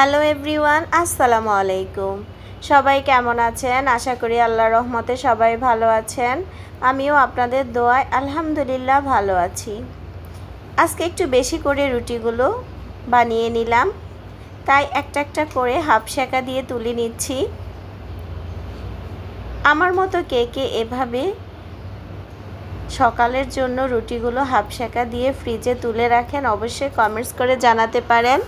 Hello everyone, আসসালামু আলাইকুম। সবাই কেমন আছেন? আশা করি আল্লাহ রহমতে সবাই ভালো আছেন। আমিও আপনাদের দোয়ায় আলহামদুলিল্লাহ ভালো আছি। আজকে একটু বেশি করে রুটিগুলো বানিয়ে নিলাম। তাই একটা একটা করে হাফ শেখা দিয়ে তুলে নিচ্ছি। আমার মতো কে কে এভাবে সকালের জন্য রুটিগুলো হাফ শেখা দিয়ে ফ্রিজে তুলে রাখেন অবশ্যই কমেন্টস করে জানাতে পারেন।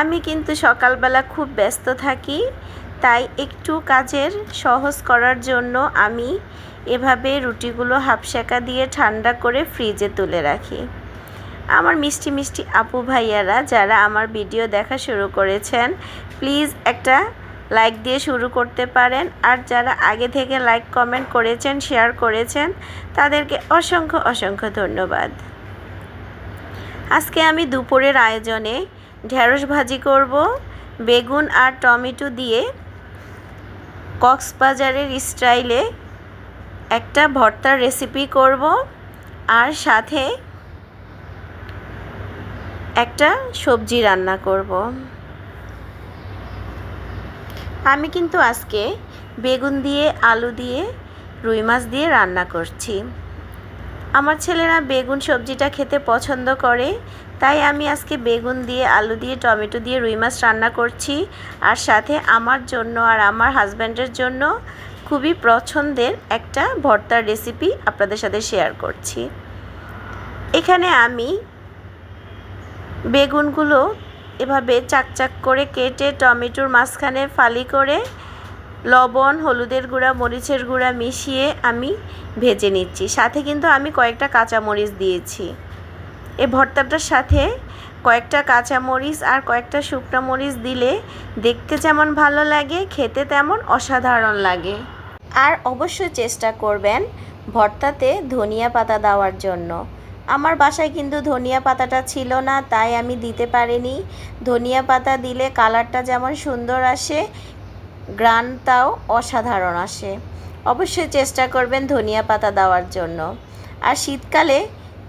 আমি কিন্তু সকালবেলা খুব ব্যস্ত থাকি, তাই একটু কাজের সহজ করার জন্য আমি এভাবে রুটিগুলো হাফ শেখা দিয়ে ঠান্ডা করে ফ্রিজে তুলে রাখি। আমার মিষ্টি মিষ্টি আপু ভাইয়ারা যারা আমার ভিডিও দেখা শুরু করেছেন, প্লিজ একটা লাইক দিয়ে শুরু করতে পারেন। আর যারা আগে থেকে লাইক, কমেন্ট করেছেন, শেয়ার করেছেন, তাদেরকে অসংখ্য অসংখ্য ধন্যবাদ। আজকে আমি দুপুরের আয়োজনে ঢেঁড়স ভাজি করব, বেগুন আর টমেটো দিয়ে কক্সবাজারের স্টাইলে একটা ভর্তার রেসিপি করব আর সাথে একটা সবজি রান্না করব। আমি কিন্তু আজকে বেগুন দিয়ে, আলু দিয়ে, রুই মাছ দিয়ে রান্না করছি। আমার ছেলেরা বেগুন সবজিটা খেতে পছন্দ করে তাই আমি আজকে বেগুন দিয়ে, আলু দিয়ে, টমেটো দিয়ে রুই মাছ রান্না করছি। আর সাথে আমার জন্য আর আমার হাজব্যান্ডের জন্য খুবই পছন্দের একটা ভর্তার রেসিপি আপনাদের সাথে শেয়ার করছি। এখানে আমি বেগুনগুলো এভাবে চাকচাক করে কেটে, টমেটোর মাঝখানে ফালি করে, লবণ, হলুদের গুঁড়া, মরিচের গুঁড়া মিশিয়ে আমি ভেজে নিচ্ছি। সাথে কিন্তু আমি কয়েকটা কাঁচামরিচ দিয়েছি। এই ভর্তাটার সাথে কয়েকটা কাঁচামরিচ আর কয়েকটা শুকনো মরিচ দিলে দেখতে যেমন ভালো লাগে, খেতে তেমন অসাধারণ লাগে। আর অবশ্যই চেষ্টা করবেন ভর্তাতে ধনিয়া পাতা দেওয়ার জন্য। আমার বাসায় কিন্তু ধনিয়া পাতাটা ছিল না, তাই আমি দিতে পারিনি। ধনিয়া পাতা দিলে কালারটা যেমন সুন্দর আসে, গ্রানটাও অসাধারণ আসে। অবশ্যই চেষ্টা করবেন ধনিয়া পাতা দেওয়ার জন্য। আর শীতকালে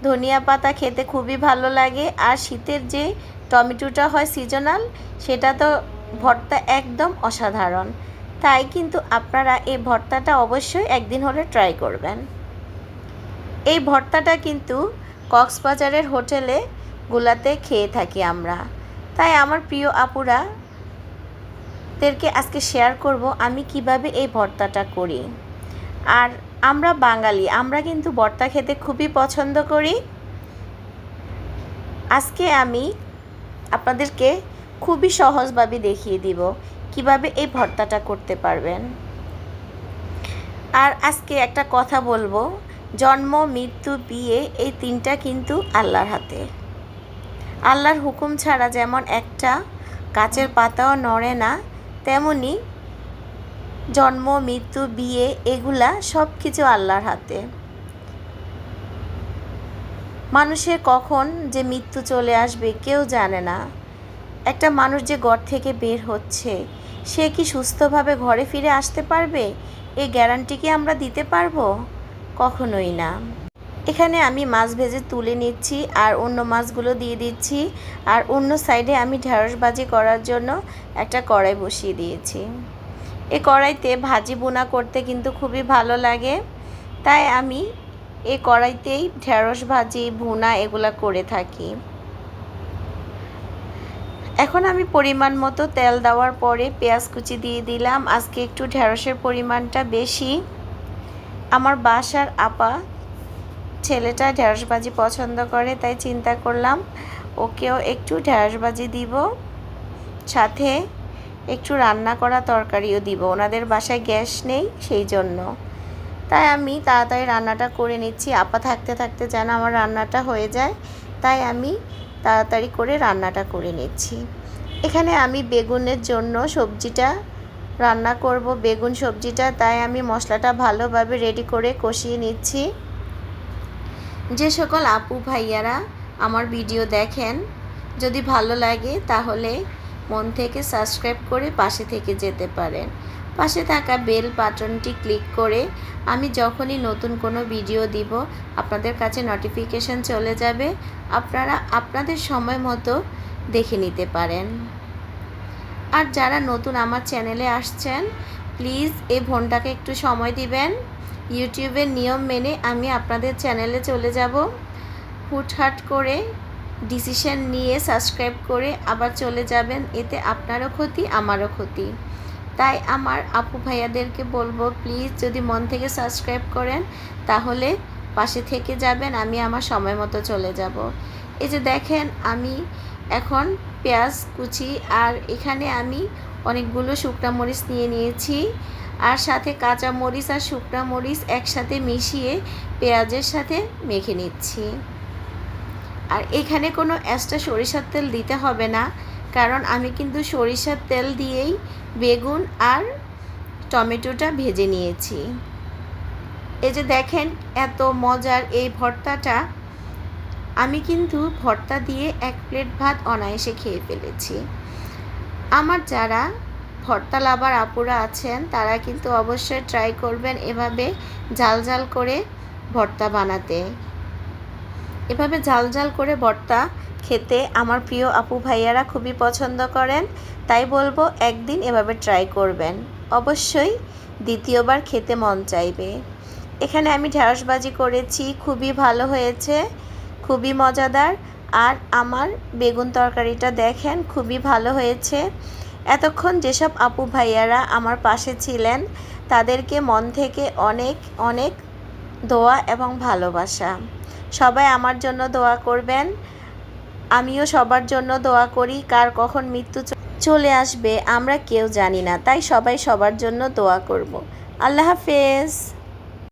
ধনিয়া পাতা খেতে খুবই ভালো লাগে। আর শীতের যে টমেটোটা হয় সিজনাল সেটা তো ভর্তা একদম অসাধারণ। তাই কিন্তু আপনারা এই ভর্তাটা অবশ্যই একদিন হলে ট্রাই করবেন। এই ভর্তাটা কিন্তু কক্সবাজারের হোটেলে গুলাতে খেয়ে থাকি আমরা। তাই আমার প্রিয় আপুরা, দেরকে আজকে শেয়ার করব আমি কীভাবে এই ভর্তাটা করি। আর আমরা বাঙালি, আমরা কিন্তু ভর্তা খেতে খুবই পছন্দ করি। আজকে আমি আপনাদেরকে খুবই সহজভাবে দেখিয়ে দিব কীভাবে এই ভর্তাটা করতে পারবেন। আর আজকে একটা কথা বলব, জন্ম, মৃত্যু, বিয়ে, এই তিনটা কিন্তু আল্লাহর হাতে। আল্লাহর হুকুম ছাড়া যেমন একটা গাছের পাতাও নড়ে না, তেমনি জন্ম, মৃত্যু, বিয়ে এগুলা সব কিছু আল্লাহর হাতে। মানুষের কখন যে মৃত্যু চলে আসবে কেউ জানে না। একটা মানুষ যে ঘর থেকে বের হচ্ছে, সে কি সুস্থভাবে ঘরে ফিরে আসতে পারবে? এই গ্যারান্টি কি আমরা দিতে পারব? কখনোই না। এখানে আমি মাছ ভেজে তুলে নিচ্ছি আর অন্য মাছগুলো দিয়ে দিচ্ছি আর অন্য সাইডে আমি ঢেঁড়স ভাজি করার জন্য একটা কড়াই বসিয়ে দিয়েছি। এই কড়াইতে ভাজি বোনা করতে কিন্তু খুবই ভালো লাগে। তাই আমি এই কড়াইতেই ঢেঁড়স ভাজি, ভুনা এগুলা করে থাকি। এখন আমি পরিমাণ মতো তেল দেওয়ার পরে পেঁয়াজ কুচি দিয়ে দিলাম। আজকে একটু ঢেঁড়সের পরিমাণটা বেশি। আমার বাসার আপা ছেলেটা ঢেঁড়স ভাজি পছন্দ করে, তাই চিন্তা করলাম, ওকেও একটু ঢেঁড়স ভাজি দিব। সাথে একটু রান্না করা তরকারিও দিব। ওনাদের বাসায় গ্যাস নেই সেই জন্য। তাই আমি তাড়াতাড়ি রান্নাটা করে নিচ্ছি। আপা থাকতে থাকতে যেন আমার রান্নাটা হয়ে যায়, তাই আমি তাড়াতাড়ি করে রান্নাটা করে নিচ্ছি। এখানে আমি বেগুনের জন্য সবজিটা রান্না করব, বেগুন সবজিটা। তাই আমি মশলাটা ভালোভাবে রেডি করে কষিয়ে নিচ্ছি। যে সকল আপু ভাইয়ারা আমার ভিডিও দেখেন, যদি ভালো লাগে তাহলে মন থেকে সাবস্ক্রাইব করে পাশে থেকে যেতে পারেন। পাশে থাকা বেল বাটনটি ক্লিক করে আমি যখনই নতুন কোনো ভিডিও দিব, আপনাদের কাছে নোটিফিকেশান চলে যাবে। আপনারা আপনাদের সময় মতো দেখে নিতে পারেন। আর যারা নতুন আমার চ্যানেলে আসছেন প্লিজ এই ফোনটাকে একটু সময় দিবেন। ইউটিউবের নিয়ম মেনে আমি আপনাদের চ্যানেলে চলে যাব। হুটহাট করে ডিসিশন নিয়ে সাবস্ক্রাইব করে আবার চলে যাবেন। এতে আপনারও ক্ষতি, আমারও ক্ষতি। তাই আমার আপু ভাইয়াদেরকে বলব, প্লিজ যদি মন থেকে সাবস্ক্রাইব করেন, তাহলে পাশে থেকে যাবেন, আমি আমার সময় মতো চলে যাব। এই যে দেখেন, আমি এখন পেঁয়াজ, কুচি, আর এখানে আমি অনেকগুলো শুকনা মরিচ নিয়ে নিয়েছি। আর সাথে কাঁচা মরিচ আর শুকনা মরিচ একসাথে মিশিয়ে পেঁয়াজের সাথে মেখে নিচ্ছি। আর এখানে কোনো এক্সট্রা সরিষার তেল দিতে হবে না, কারণ আমি কিন্তু সরিষার তেল দিয়েই বেগুন আর টমেটোটা ভেজে নিয়েছি। এই যে দেখেন এত মজার এই ভর্তাটা, আমি কিন্তু ভর্তা দিয়ে এক প্লেট ভাত অনায়াসে খেয়ে ফেলেছি। আমার যারা ভর্তা লাভার আপুরা আছেন, তারা কিন্তু অবশ্যই ট্রাই করবেন এভাবে জাল জাল করে ভর্তা বানাতে। এভাবে ঝাল ঝাল করে ভর্তা খেতে আমার প্রিয় আপু ভাইয়ারা খুবই পছন্দ করেন। তাই বলব একদিন এভাবে ট্রাই করবেন। অবশ্যই দ্বিতীয়বার খেতে মন চাইবে। এখানে আমি ঢেঁড়সবাজি করেছি, খুবই ভালো হয়েছে, খুবই মজাদার। আর আমার বেগুন তরকারিটা দেখেন, খুবই ভালো হয়েছে। এতক্ষণ যেসব আপু ভাইয়ারা আমার পাশে ছিলেন, তাদেরকে মন থেকে অনেক অনেক দোয়া এবং ভালোবাসা। সবাই আমার জন্য দোয়া করবেন। আমিও সবার জন্য দোয়া করি, কার কখন মৃত্যু চলে আসবে আমরা কেউ জানি না, তাই সবাই সবার জন্য দোয়া করব। আল্লাহ হাফেজ।